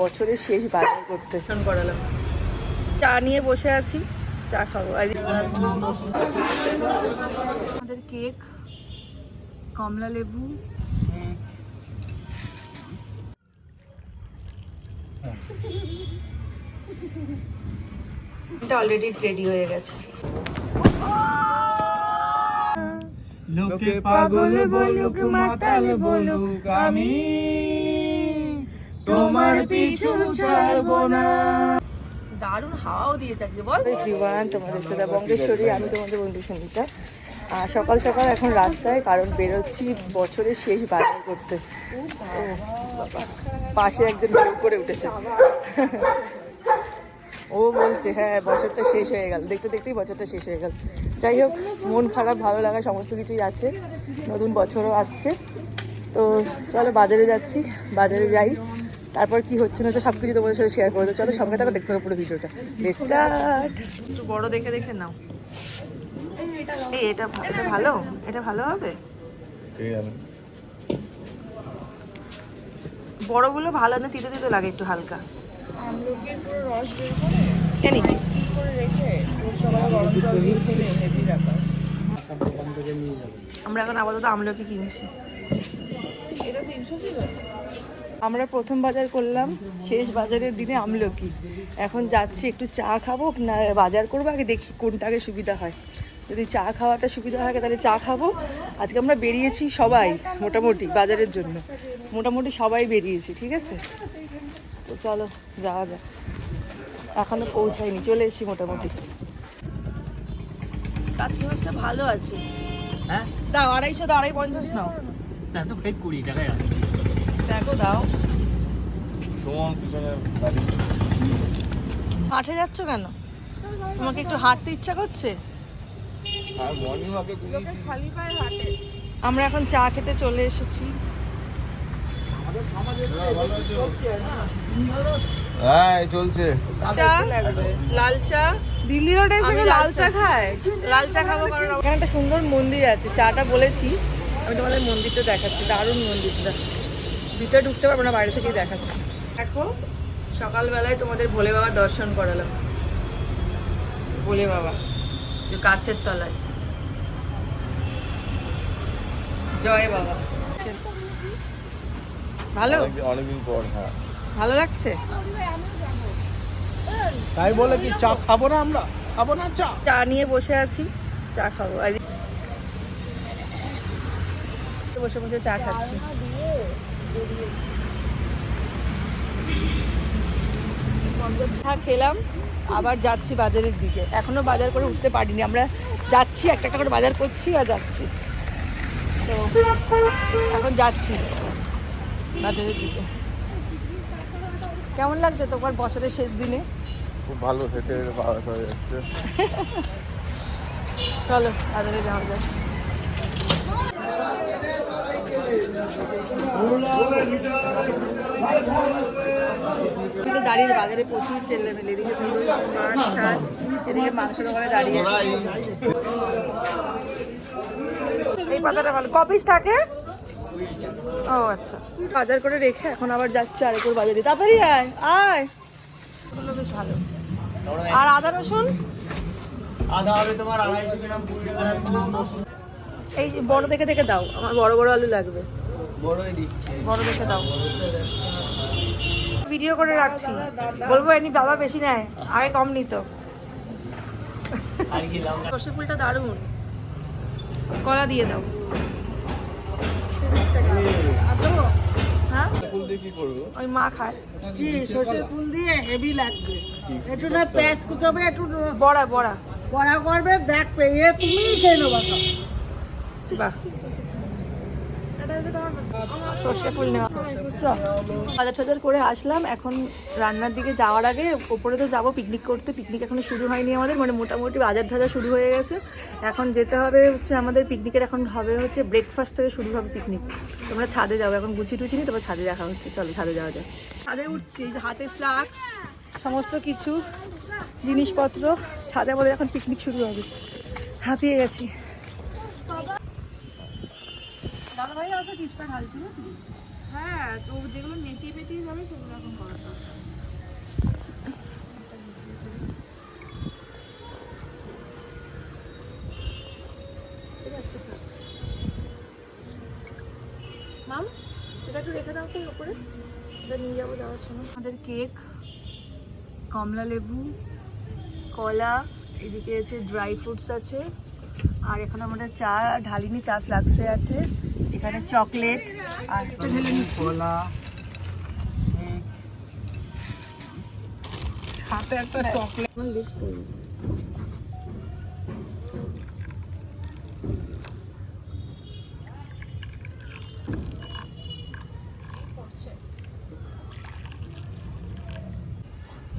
বছরের শেষ বাজার করতে। চা নিয়ে বসে আছি, চা খাব। আর আমাদের কেক, কমলা লেবু। এটা অলরেডি রেডি হয়ে গেছে। লোকে পাগল বলুক, মাতাল বলুক, আমি তোমার পিছু ছাড়বো না। দারুণ হাওয়াও দিয়েছে আজকে বল। এভরিওয়ান তোমাদের চোদা বঙ্গেশ্বরী আমি তোমাদের বন্ধু সঙ্গীতা আর সকাল সকাল এখন রাস্তায় কারণ বেরোচ্ছি বছরের শেষ বাজার করতে। ও পাশে একজন করে উঠেছে। ও বলছে হ্যাঁ বছরটা শেষ হয়ে গেল। দেখতে দেখতেই বছরটা শেষ হয়ে গেল। যাই হোক মন খারাপ ভালো লাগা সমস্ত কিছুই আছে। নতুন বছরও আসছে। তো চলো বাজারে যাচ্ছি বাজারে যাই। তারপর কি হচ্ছে না তো সব কিছু তোমাদের সাথে শেয়ার করব চলো সঙ্গে থাকো দেখতে পুরো ভিডিওটা। স্টার্ট একটু বড় দেখে দেখে নাও। এই এটা এটা ভালো? এটা ভালো হবে? বড়গুলো ভালো না তিতো তিতো লাগে একটু হালকা? আমরা এখন আপাতত আমলকি কিনছি। আমরা প্রথম বাজার করলাম শেষ বাজারের দিনে আমলকি। এখন যাচ্ছি একটু চা খাব না বাজার করব আগে দেখি কোনটা আগে সুবিধা হয়। যদি চা খাওয়াটা সুবিধা হয় তাহলে চা খাব। আজকে আমরা বেরিয়েছি সবাই মোটামুটি বাজারের জন্য। মোটামুটি সবাই বেরিয়েছি ঠিক আছে? তো চলো যাওয়া যাক। এখনও পৌঁছায়নি চলে এসেছি মোটামুটি। কাঁচকি মাছটা ভালো আছে। হ্যাঁ? দাও আড়াইশো দাও আড়াই পঞ্চাশ নাও। তা তো কুড়ি টাকায় আছে। দেখো দাও। তোমার পিছনে গাড়ি হাঁটে যাচ্ছ কেন? তোমাকে একটু হাঁটতে ইচ্ছা করছে? আমরা এখন চা খেতে চলে এসেছি। হ্যাঁ চলছে। লাল চা। দিল্লি রোডে এসে লাল চা খায়। লাল চা খাব কারণ এখানে একটা সুন্দর মন্দির আছে। চাটা বলেছি। আমি তোমাদের মন্দিরটা দেখাচ্ছি। দারুণ মন্দিরটা। ভিতরে ঢুকতে পারব না বাইরে থেকেই দেখাচ্ছি। দেখো সকালবেলায় তোমাদের ভোলে বাবা দর্শন করালাম। ভোলে বাবা যে গাছের তলায়। জয় বাবা। ভালো? অনেকদিন- পর হ্যাঁ। ভালো লাগছে? তাই বলে কি চা খাব না আমরা? খাব না চা? চা নিয়ে বসে আছি চা খাব। বসে বসে চা খাচ্ছি। চা খেলাম আবার যাচ্ছি বাজারের দিকে। এখনও বাজার করে উঠতে পারিনি। আমরা যাচ্ছি একটা একটা করে বাজার করছি আর যাচ্ছি। তো এখন যাচ্ছি বাজারের দিকে। কেমন লাগছে তোমার বছরের শেষ দিনে? খুব ভালো হেঁটে হেঁটে পাওয়া হয়ে যাচ্ছে। চলো বাজারে যাওয়া যাক। আমি তো দাঁড়িয়ে বাজারে প্রচুর মেলে এদিকে মাছ টাছ এদিকে মাংস দোকানে দাঁড়িয়ে এই পাতাটা ভালো। কপিস থাকে? ও আচ্ছা। বাজার করে রেখে এখন আবার যাচ্ছে আরেকবার বাজারে। তাড়াতাড়ি আয় আয়। বেশ ভালো। আর আদা রসুন? আদা হবে তোমার আড়াইশো গ্রাম এই যে বড় দেখে দেখে দাও আমার বড় বড় আলু লাগবে। বড় দেখে দাও। ভিডিও করে রাখছি। বলব এনি বাবা বেশি নেয় আগে কম নিত। আর কি সর্ষে ফুলটা দারুণ। কলা দিয়ে দাও। হ্যাঁ? ফুল দিয়ে কি করব? ওই মা খায়। কি সর্ষের ফুল দিয়ে হেভি লাগবে। একটু না কুচাবে একটু বড়া বড়া। বড়া করবে ব্যাগ পেয়ে তুমি খেয়ে নেব বাহ। সর্ষে ফুল নেওয়া। বাজার টাজার করে আসলাম, এখন রান্নার দিকে যাওয়ার আগে ওপরে তো যাব পিকনিক করতে পিকনিক এখনও শুরু হয়নি আমাদের মানে মোটামুটি বাজার ধাজা শুরু হয়ে গেছে। এখন যেতে হবে হচ্ছে আমাদের পিকনিকের এখন হবে হচ্ছে ব্রেকফাস্ট থেকে শুরু হবে পিকনিক তোমরা ছাদে যাব এখন গুছি টুছি নিয়ে তোমার ছাদে দেখা হচ্ছে। চলো ছাদে যাওয়া যায় ছাদে উঠছি, হাতে ফ্লাক্স সমস্ত কিছু, জিনিসপত্র। ছাদে আমাদের এখন পিকনিক শুরু হবে। হাঁপিয়ে গেছি। দাদা ভাই আমাকে চিপসটা ঢালছি বুঝলি? হ্যাঁ তো যেগুলো নেতি পেতি যাবে সেগুলো এখন করা দরকার। মাম এটা একটু রেখে দাও তো এর উপরে। এটা নিয়ে যাব যাওয়ার সময়। আমাদের কেক কমলা লেবু কলা এদিকে আছে ড্রাই ফ্রুটস আছে। আর এখানে আমাদের চা ঢালিনি চা ফ্লাক্সে আছে। এখানে চকলেট আর একটু ঢেলে কলা হাতে একটা চকলেট। আমার লিপস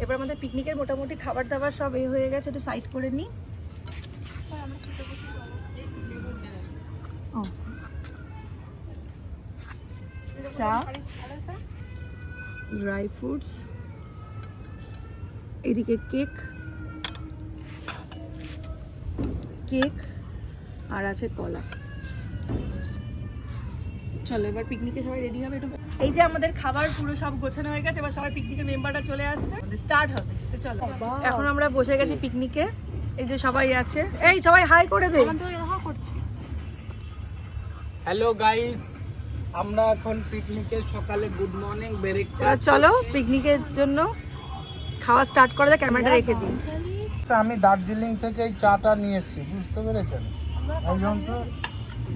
এবার আমাদের পিকনিকের মোটামুটি খাবার দাবার সব এ হয়ে গেছে একটু সাইড করে নিই। চা? ড্রাই ফ্রুটস এদিকে কেক কেক আর আছে কলা। চলো এবার পিকনিকে সবাই রেডি হবে? একটু এই যে আমাদের খাবার পুরো সব গোছানো হয়ে গেছে এবার সবাই পিকনিকের মেম্বাররা চলে আসছে। স্টার্ট হবে। তো চলো এখন আমরা বসে গেছি পিকনিকে এই যে সবাই আছে। এই সবাই হাই করে দে। হ্যালো গাইস আমরা এখন পিকনিকে সকালে গুড মর্নিং ব্রেকফাস্ট চলো পিকনিকের জন্য খাওয়া স্টার্ট করে দেয় ক্যামেরাটা রেখে দিই। আমি দার্জিলিং থেকে এই চাটা নিয়ে এসেছি বুঝতে পেরেছেন? এই জন্য তো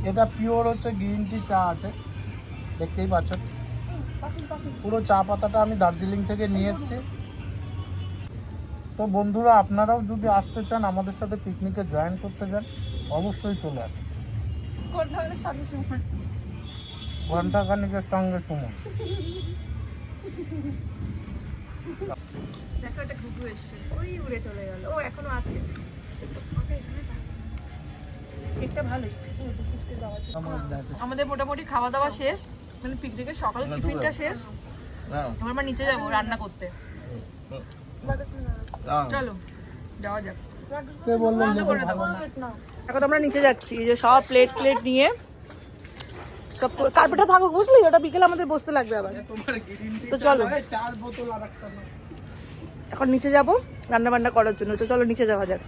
এটা পিওর হচ্ছে গ্রিন টি চা আছে দেখতেই পাচ্ছেন পুরো চা পাতাটা আমি দার্জিলিং থেকে নিয়ে এসেছি। তো বন্ধুরা আপনারাও যদি আসতে চান আমাদের সাথে পিকনিকে জয়েন করতে চান অবশ্যই চলে আসুন। ঘণ্টা খানিকের সঙ্গে সুমন। দেখো একটা ঘুঘু এসছে। ওই উড়ে চলে গেল। ও এখনও আছে। কেকটা ভালোই আমাদের মোটামুটি খাওয়া দাওয়া শেষ। মানে পিকনিকের সকাল টিফিনটা শেষ। না। এবার আমরা নিচে যাব রান্না করতে। চলো যাওয়া যাক। এখন আমরা নিচে যাচ্ছি এই যে সব প্লেট প্লেট নিয়ে সব কার্পেটে থাকুক বুঝলি? ওটা বিকেলে আমাদের বসতে লাগবে আবার। তো চলো। এখন নিচে যাব রান্না বান্না করার জন্য। তো চলো নিচে যাওয়া যাক।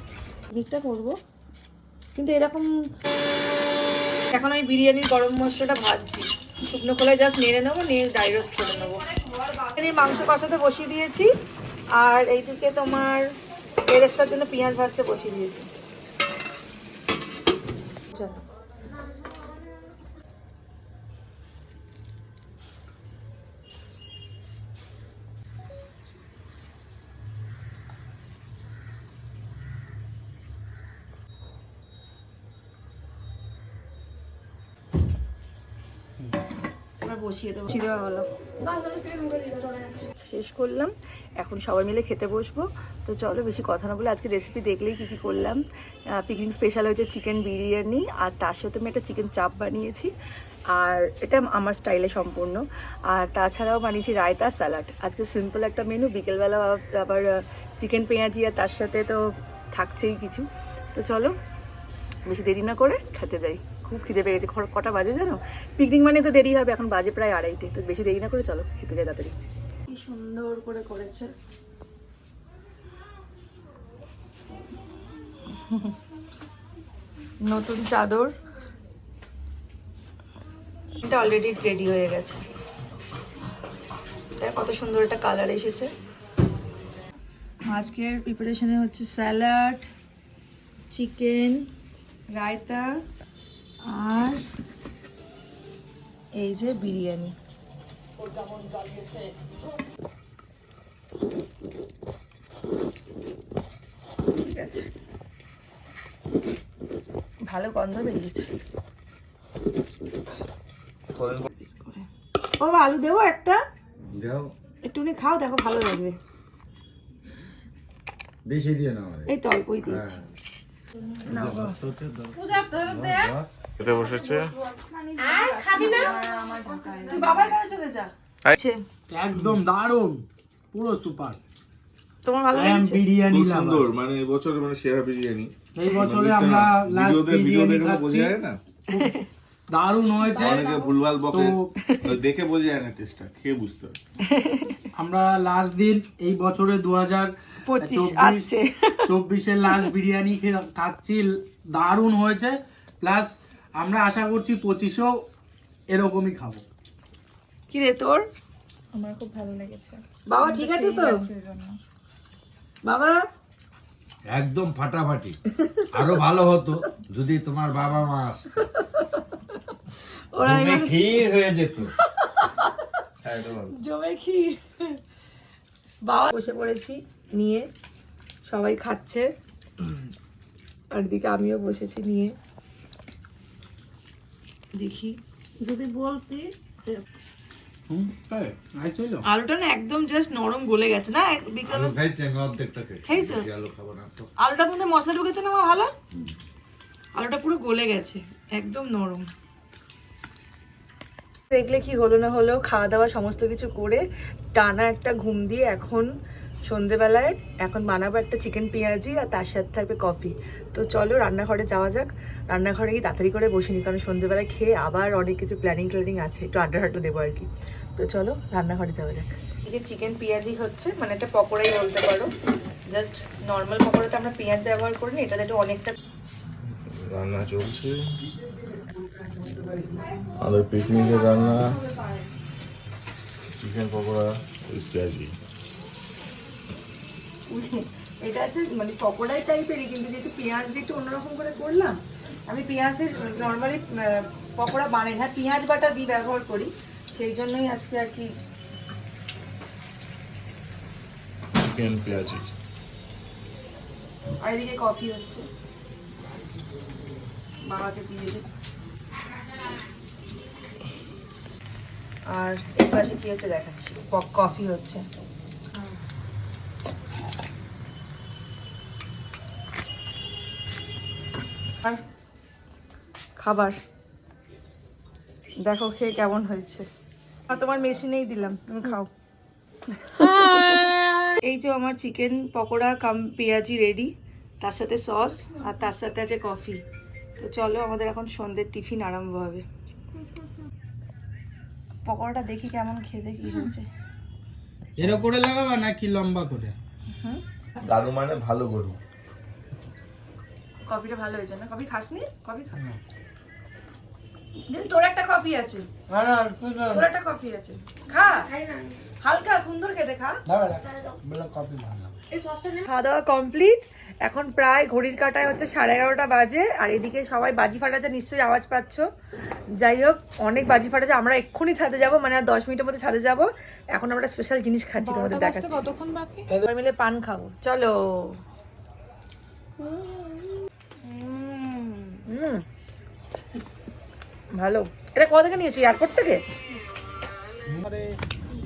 পিকনিকটা করব। কিন্তু এরকম এখন আমি বিরিয়ানির গরম মশলাটা ভাজছি। শুকনো খোলায় জাস্ট নেড়ে নেব নিয়ে ড্রাই রোস্ট করে নেব। মাংস কষাতে বসিয়ে দিয়েছি। আর এইদিকে তোমার বেরেস্তার জন্য পেঁয়াজ ভাজতে বসিয়ে দিয়েছি। চলো। বসিয়ে দেবো। বসিয়ে দেওয়া হলো শেষ করলাম। এখন সবাই মিলে খেতে বসবো। তো চলো বেশি কথা না বলে আজকে রেসিপি দেখলেই কী কী করলাম। পিকনিক স্পেশাল হয়েছে চিকেন বিরিয়ানি আর তার সাথে আমি একটা চিকেন চাপ বানিয়েছি। আর এটা আমার স্টাইলে সম্পূর্ণ। আর তাছাড়াও বানিয়েছি রায়তা স্যালাড আজকে সিম্পল একটা মেনু বিকেলবেলা আবার চিকেন পেঁয়াজি আর তার সাথে তো থাকছেই কিছু। তো চলো বেশি দেরি না করে খেতে যাই। খুব খিদে পেয়ে গেছে। কটা বাজে জানো? পিকনিক মানে তো দেরি হবে, এখন বাজে প্রায় আড়াইটে। তো বেশি দেরি না করে চলো, খেতে যাই তাড়াতাড়ি। কি সুন্দর করে করেছে। নতুন চাদর। এটা অলরেডি রেডি হয়ে গেছে। দেখ কত সুন্দর একটা কালার এসেছে। আজকের প্রিপারেশনে হচ্ছে স্যালাড চিকেন রায়তা আর এই যে বিরিয়ানি। ঠিক আছে। ভালো গন্ধ বেরিয়েছে। ও আলু দেবো একটা? দেও। একটুখানি খাও দেখো ভালো লাগবে। বেশি দিয়ে নাও এই তো অল্পই দিয়েছি। খেতে বসেছে। তুই বাবার কাছে চলে যা। একদম দারুণ পুরো সুপার। তোমার ভালো বিরিয়ানি সুন্দর মানে এবছর মানে সেরা বিরিয়ানি। এই বছরে আমরা লাস্ট ভিডিওতে ভিডিও দেখে বোঝা যায় না? দারুণ হয়েছে। অনেকে ভুলভাল বকে। দেখে বোঝা যায় না টেস্টটা খেয়ে বুঝতে হবে। আমরা লাস্ট দিন এই বছরে দু হাজার চব্বিশের লাস্ট বিরিয়ানি খেয়ে- খাচ্ছি দারুণ হয়েছে। প্লাস আমরা আশা করছি পঁচিশও এরকমই খাব। কি রে তোর? আমার খুব ভালো লেগেছে। বাবা ঠিক আছে তো? বাবা? একদম ফাটাফাটি। আরও ভালো হতো যদি তোমার বাবা মা ওরা ক্ষীর হয়ে যেত। হ্যাঁ। জমে ক্ষীর। বাবা বসে পড়েছি নিয়ে সবাই খাচ্ছে। আর দিকে আমিও বসেছি নিয়ে। দেখি। যদি বলতি আলুটা না একদম জাস্ট নরম গলে গেছে বিকাল খেয়েছি আলুটা কিন্তু মশলা ঢুকেছে না আমার ভালো? আলুটা পুরো গলে গেছে একদম নরম। দেখলে কি হলো না হলো খাওয়া দাওয়া সমস্ত কিছু করে টানা একটা ঘুম দিয়ে এখন সন্ধেবেলায় এখন বানাবো একটা চিকেন পেঁয়াজি আর তার সাথে থাকবে কফি তো চলো রান্নাঘরে যাওয়া যাক। রান্নাঘরে গিয়ে তাড়াতাড়ি করে বসিনি কারণ সন্ধেবেলায় খেয়ে আবার অনেক কিছু প্ল্যানিং ট্ল্যানিং আছে। একটু আড্ডা হাড্ডা দেবো আর কি। তো চলো রান্নাঘরে যাওয়া যাক। এই যে চিকেন পেঁয়াজি হচ্ছে মানে একটা পকোড়াই বলতে পারো। জাস্ট নর্মাল পকোড়াতে আমরা পেঁয়াজ ব্যবহার করি না এটাতে একটু অনেকটা রান্না চলছে। আমাদের পিকনিকের রান্না। চিকেন পকোড়া, পেঁয়াজি। এটা হচ্ছে মানে পকোড়াই টাইপেরই কিন্তু যেহেতু পেঁয়াজ দিয়ে একটু অন্যরকম করে করলাম আমি পেঁয়াজ দিয়ে নর্মালি পকোড়া বানাই হ্যাঁ পেঁয়াজ বাটা দিয়ে ব্যবহার করি সেই জন্যই আজকে আর কি চিকেন পেঁয়াজি আর এদিকে কফি হচ্ছে। বাবাকে দিয়ে দিই আর এই পাশে কি হচ্ছে দেখাচ্ছি? কফি হচ্ছে। খাবার। দেখো খেয়ে কেমন হয়েছে। তোমার মেশিনেই দিলাম তুমি খাও। এই যে আমার চিকেন পকোড়া কাম পেঁয়াজি রেডি তার সাথে সস আর তার সাথে আছে কফি তো চলো আমাদের এখন সন্ধ্যের টিফিন আরম্ভ হবে। পকোড়াটা দেখি কেমন খেতে কি হয়েছে। এরকম করে লাগাবা নাকি লম্বা করে? গারু মানে ভালো গরু। কফিটা ভালো হয়েছে না? কফি খাসনি? কফি খা দিন, তোর একটা কফি আছে। তোর একটা কফি আছে। খা। হালকা সুন্দর খেতে খা। খাওয়া দাওয়া কমপ্লিট এখন প্রায় ঘড়ির কাটায় হচ্ছে সাড়ে এগারোটা বাজে। আর এদিকে সবাই বাজি ফাটাচ্ছে নিশ্চয়ই আওয়াজ পাচ্ছ। যাই হোক অনেক বাজি ফাটাচ্ছে। আমরা এক্ষুনি ছাদে যাব মানে আর দশ মিনিটের মধ্যে ছাদে যাব। এখন আমরা স্পেশাল জিনিস খাচ্ছি তোমাদের দেখাচ্ছি। সবাই মিলে পান খাব। চলো। হুম। ভালো। এটা কোথা থেকে নিয়েছো? এয়ারপোর্ট থেকে?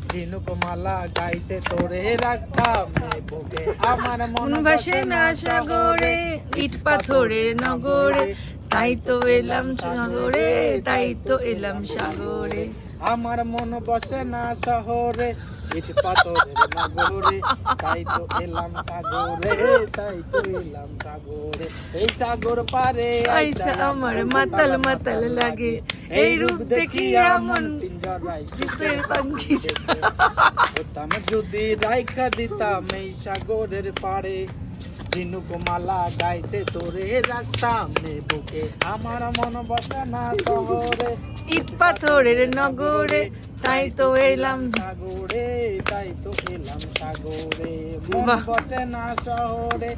ঝিনুকমালা গাইতে তোরে রাখতাম বুকে আমার মন বসে না সাগরে ইট পাথরের নগরে তাই তো এলাম সাগরে তাই তো এলাম সাগরে। আমার মন বসে না শহরে ইট পাথরের নগরে তাই তো এলাম সাগরে তাই তো এলাম সাগরে। এই সাগর পারে আইসা আমার মাতাল মাতাল লাগে। এই রূপ দেখিয়া মন পিঞ্জরায় চিত্রের পাখি। যদি রাইখা দিতাম এই সাগরের পাড়ে। ঝিনুক মালা গাইতে তোরে রাখতাম বুকে আমার মন বসে না শহরে। ইট পাথরের নগরে তাই তো এলাম। সাগরে তাই তো এলাম সাগরে। মন বসে না শহরে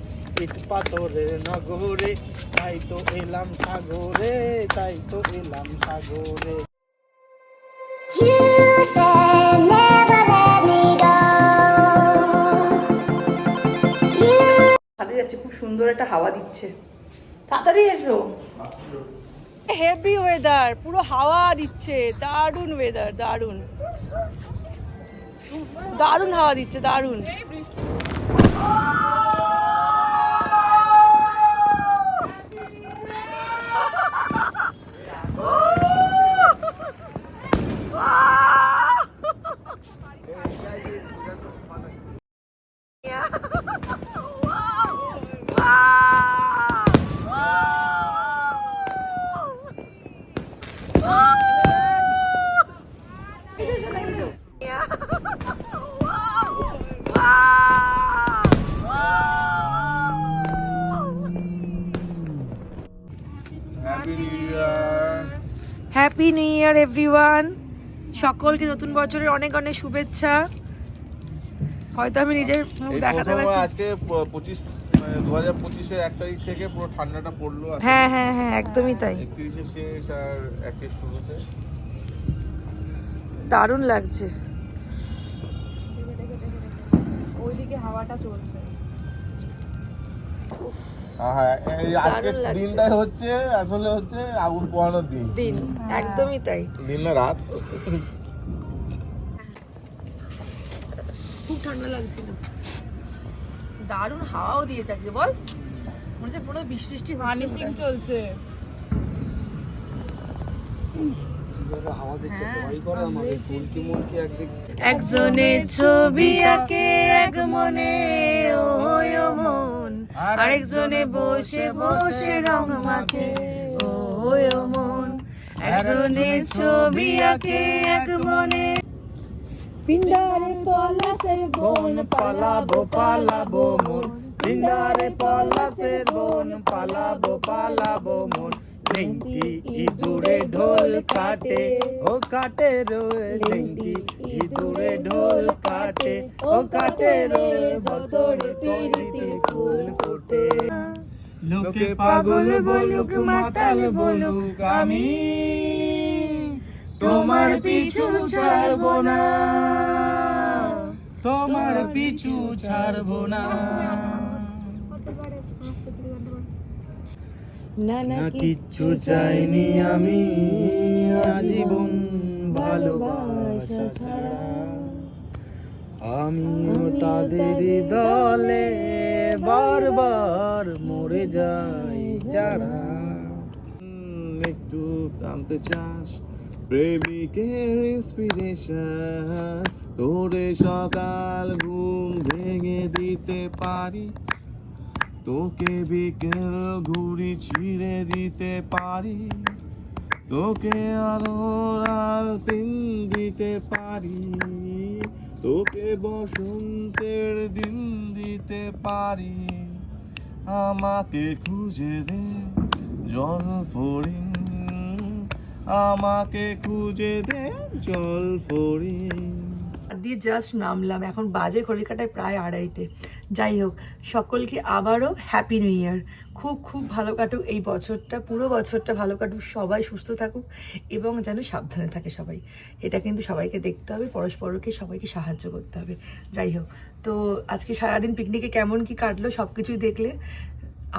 ইট পাথরের নগরে তাই তো এলাম সাগরে তাই তো এলাম সাগরে। ছাদে সুন্দর একটা হাওয়া দিচ্ছে। তাড়াতাড়ি এসো। হেভি ওয়েদার পুরো হাওয়া দিচ্ছে। দারুণ ওয়েদার দারুণ। দারুণ হাওয়া দিচ্ছে দারুণ। হ্যাপি নিউ ইয়ার এভরিওয়ান সকলকে নতুন বছরের অনেক অনেক শুভেচ্ছা। হয়তো আমি নিজের মুখ দেখাতে পারছি। আজকে প- পঁচিশ দু হাজার পঁচিশের এক তারিখ থেকে পুরো ঠান্ডাটা পড়ল হ্যাঁ হ্যাঁ হ্যাঁ একদমই তাই। একত্রিশে শেষ আর একের শুরুতে দারুণ লাগছে। ওইদিকে হাওয়াটা চলছে। আহ, হ্যাঁ এই আজকের দিনটাই হচ্ছে আসলে হচ্ছে আগুন পোহানোর দিন। দিন একদমই তাই। দিন না রাত। খুব ঠান্ডা লাগছিল। দারুণ হাওয়াও দিয়েছে আজকে বল। মনে হচ্ছে পুরো বৃষ্টি বৃষ্টি চলছে। হাওয়া দিচ্ছে ভয় করে আমাকে ফুলকি মুলকি একদিক। একজনে ছবি আঁকে এক মনে ও মন আরেকজনে বসে বসে রং মাখে। ও মন একজনে ছবি আঁকে এক মনে। পিন্ডারে পলাশের বন পালাবো পালাবো মন। পিন্ডারে পলাশের বন পালাবো পালাবো মন। লেঙ্গি ইঁদুরে ঢোল কাটে। ও কাটে রোয়ে লেঙ্গি ইঁদুরে ঢোল কাটে। ও কাটে রোয়ে ভতরে পিরিতি ফুল ফোটে। লোকে পাগল বলুক মাতাল বলুক আমি তোমার পিছু ছাড়বো না। তোমার পিছু ছাড়বো না। না না কিচ্ছু চাইনি আমি আজীবন ভালোবাসা ছাড়া। আমিও তাদের দলে বারবার মরে যাই যারা। একটু জানতে চাস প্রেমিকের ইন্সপিরেশন তোরে সকাল ঘুম ভেঙে দিতে পারি। তোকে বিকেল ঘুরি ছিঁড়ে দিতে পারি, তোকে আরও পিন দিতে পারি, তোকে বসন্তের দিন দিতে পারি। আমাকে খুঁজে দে জল ফরিং আমাকে খুঁজে দে জল ফরিং দিয়ে জাস্ট নামলাম। এখন বাজে ঘড়ি কাটায় প্রায় আড়াইটে। যাই হোক, সকলকে আবারও হ্যাপি নিউ ইয়ার খুব খুব ভালো কাটুক এই বছরটা, পুরো বছরটা ভালো কাটুক, সবাই সুস্থ থাকুক এবং যেন সাবধানে থাকে সবাই। এটা কিন্তু সবাইকে দেখতে হবে, পরস্পরকে সবাইকে সাহায্য করতে হবে। যাই হোক, তো আজকে সারাদিন পিকনিকে কেমন কি কাটলো সব কিছুই দেখলে।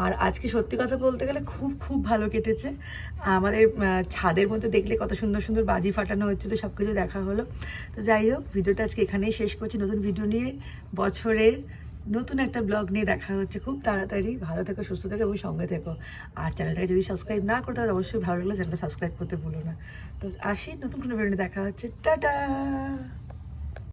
আর আজকে সত্যি কথা বলতে গেলে খুব খুব ভালো কেটেছে। আমাদের ছাদের মধ্যে দেখলে কত সুন্দর সুন্দর বাজি ফাটানো হচ্ছিল সব কিছু দেখা হলো। তো যাই হোক, ভিডিওটা আজকে এখানেই শেষ করছি। নতুন ভিডিও নিয়ে বছরের নতুন একটা ব্লগ নিয়ে দেখা হচ্ছে। খুব তাড়াতাড়ি। ভালো থেকো, সুস্থ থেকো এবং সঙ্গে থেকো। আর চ্যানেলটাকে যদি সাবস্ক্রাইব না করতে হয়, অবশ্যই ভালো লাগলে চ্যানেলটা সাবস্ক্রাইব করতে ভুলো না। তো আসি, নতুন কোনো ভিডিও দেখা হচ্ছে। টাটা!